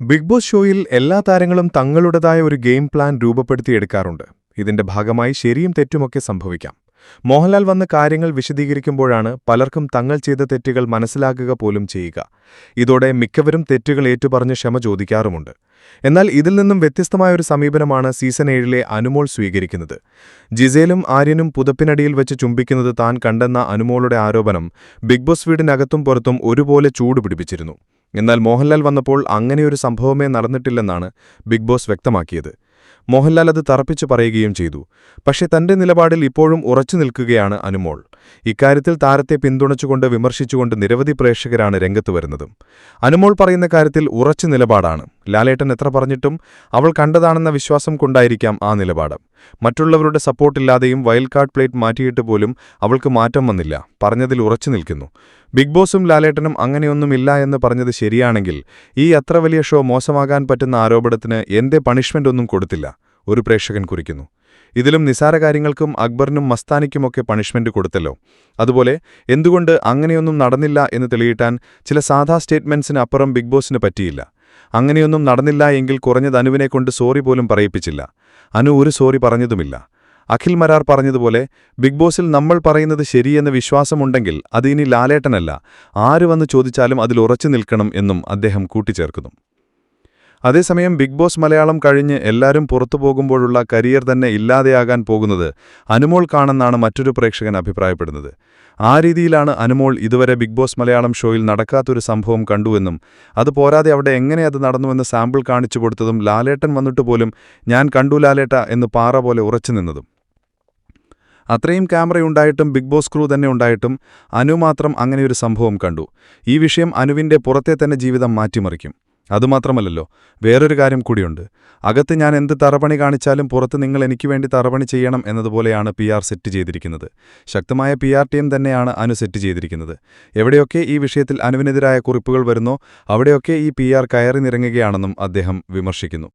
Big boss ഷോയിൽ എല്ലാ താരങ്ങളും തങ്ങളുടേതായ ഒരു ഗെയിം പ്ലാൻ രൂപപ്പെടുത്തിയെടുക്കാറുണ്ട്. ഇതിന്റെ ഭാഗമായി ശരിയും തെറ്റുമൊക്കെ സംഭവിക്കാം. മോഹൻലാൽ വന്ന കാര്യങ്ങൾ വിശദീകരിക്കുമ്പോഴാണ് പലർക്കും തങ്ങൾ ചെയ്ത തെറ്റുകൾ മനസ്സിലാക്കുക പോലും ചെയ്യുക. ഇതോടെ മിക്കവരും തെറ്റുകൾ ഏറ്റുപറഞ്ഞ് ക്ഷമ ചോദിക്കാറുമുണ്ട്. എന്നാൽ ഇതിൽ നിന്നും വ്യത്യസ്തമായ ഒരു സമീപനമാണ് സീസൺ ഏഴിലെ അനുമോൾ സ്വീകരിക്കുന്നത്. ജിസേലും ആര്യനും പുതപ്പിനടിയിൽ വെച്ച് ചുംബിക്കുന്നത് താൻ കണ്ടെന്ന അനുമോളുടെ ആരോപണം ബിഗ് ബോസ് വീടിനകത്തും പുറത്തും ഒരുപോലെ ചൂടുപിടിപ്പിച്ചിരുന്നു എന്നാൽ മോഹൻലാൽ വന്നപ്പോൾ അങ്ങനെയൊരു സംഭവമേ നടന്നിട്ടില്ലെന്നാണ് ബിഗ് ബോസ് വ്യക്തമാക്കിയത്. മോഹൻലാൽ അത് തറപ്പിച്ചു പറയുകയും ചെയ്തു. പക്ഷേ തന്റെ നിലപാടിൽ ഇപ്പോഴും ഉറച്ചു നിൽക്കുകയാണ് അനുമോൾ. ഇക്കാര്യത്തിൽ താരത്തെ പിന്തുണച്ചുകൊണ്ട് വിമർശിച്ചുകൊണ്ട് നിരവധി പ്രേക്ഷകരാണ് രംഗത്തു വരുന്നതും. അനുമോൾ പറയുന്ന കാര്യത്തിൽ ഉറച്ചു നിലപാടാണ്. ലാലേട്ടൻ എത്ര പറഞ്ഞിട്ടും അവൾ കണ്ടതാണെന്ന വിശ്വാസം കൊണ്ടായിരിക്കാം ആ നിലപാട്. മറ്റുള്ളവരുടെ സപ്പോർട്ടില്ലാതെയും വൈൽഡ് കാർഡ് പ്ലേറ്റ് മാറ്റിയിട്ട് പോലും അവൾക്ക് മാറ്റം വന്നില്ല. പറഞ്ഞതിൽ ഉറച്ചു നിൽക്കുന്നു. ബിഗ് ബോസും ലാലേട്ടനും അങ്ങനെയൊന്നുമില്ല എന്ന് പറഞ്ഞത് ശരിയാണെങ്കിൽ ഈ അത്ര വലിയ ഷോ മോശമാകാൻ പറ്റുന്ന ആരോപണത്തിന് എന്തേ പണിഷ്മെന്റ് ഒന്നും കൊടുത്തില്ല. ഒരു പ്രേക്ഷകൻ കുറിക്കുന്നു. ഇതിലും നിസാര കാര്യങ്ങൾക്കും അക്ബറിനും മസ്താനിക്കുമൊക്കെ പണിഷ്മെന്റ് കൊടുത്തല്ലോ. അതുപോലെ എന്തുകൊണ്ട് അങ്ങനെയൊന്നും നടന്നില്ല എന്ന് തെളിയിട്ടാൻ ചില സാധാ സ്റ്റേറ്റ്മെന്റ്സിന് അപ്പുറം ബിഗ് ബോസിന് പറ്റിയില്ല. അങ്ങനെയൊന്നും നടന്നില്ല എങ്കിൽ കുറഞ്ഞത് അനുവിനെ കൊണ്ട് സോറി പോലും പറയിപ്പിച്ചില്ല. അനു ഒരു സോറി പറഞ്ഞതുമില്ല. അഖിൽ മരാർ പറഞ്ഞതുപോലെ ബിഗ് ബോസിൽ നമ്മൾ പറയുന്നത് ശരിയെന്ന വിശ്വാസമുണ്ടെങ്കിൽ അത് ഇനി ലാലേട്ടനല്ല. ആര് വന്ന് ചോദിച്ചാലും അതിൽ ഉറച്ചു നിൽക്കണം എന്നും അദ്ദേഹം കൂട്ടിച്ചേർക്കുന്നു. അതേസമയം ബിഗ് ബോസ് മലയാളം കഴിഞ്ഞ് എല്ലാവരും പുറത്തു പോകുമ്പോഴുള്ള കരിയർ തന്നെ ഇല്ലാതെയാകാൻ പോകുന്നത് അനുമോൾ കാണെന്നാണ് മറ്റൊരു പ്രേക്ഷകൻ അഭിപ്രായപ്പെടുന്നത്. ആ രീതിയിലാണ് അനുമോൾ ഇതുവരെ ബിഗ് ബോസ് മലയാളം ഷോയിൽ നടക്കാത്തൊരു സംഭവം കണ്ടുവെന്നും അത് പോരാതെ അവിടെ എങ്ങനെ അത് നടന്നുവെന്ന് സാമ്പിൾ കാണിച്ചു കൊടുത്തതും ലാലേട്ടൻ വന്നിട്ട് പോലും ഞാൻ കണ്ടു ലാലേട്ട എന്ന് പാറ പോലെ ഉറച്ചു നിന്നതും. അത്രയും ക്യാമറയുണ്ടായിട്ടും ബിഗ് ബോസ് ക്രൂ തന്നെ ഉണ്ടായിട്ടും അനു മാത്രം അങ്ങനെയൊരു സംഭവം കണ്ടു. ഈ വിഷയം അനുവിന്റെ പുറത്തെ തന്നെ ജീവിതം മാറ്റിമറിക്കും. അതുമാത്രമല്ലല്ലോ വേറൊരു കാര്യം കൂടിയുണ്ട്. അകത്ത് ഞാൻ എന്ത് തറപണി കാണിച്ചാലും പുറത്ത് നിങ്ങൾ എനിക്ക് വേണ്ടി തറപണി ചെയ്യണം എന്നതുപോലെയാണ് പി ആർ സെറ്റ് ചെയ്തിരിക്കുന്നത്. ശക്തമായ പി ആർ ടീം തന്നെയാണ് അനു സെറ്റ് ചെയ്തിരിക്കുന്നത്. എവിടെയൊക്കെ ഈ വിഷയത്തിൽ അനുവിനെതിരായ കുറിപ്പുകൾ വരുന്നോ അവിടെയൊക്കെ ഈ പി ആർ കയറി നിറങ്ങുകയാണെന്നും അദ്ദേഹം വിമർശിക്കുന്നു.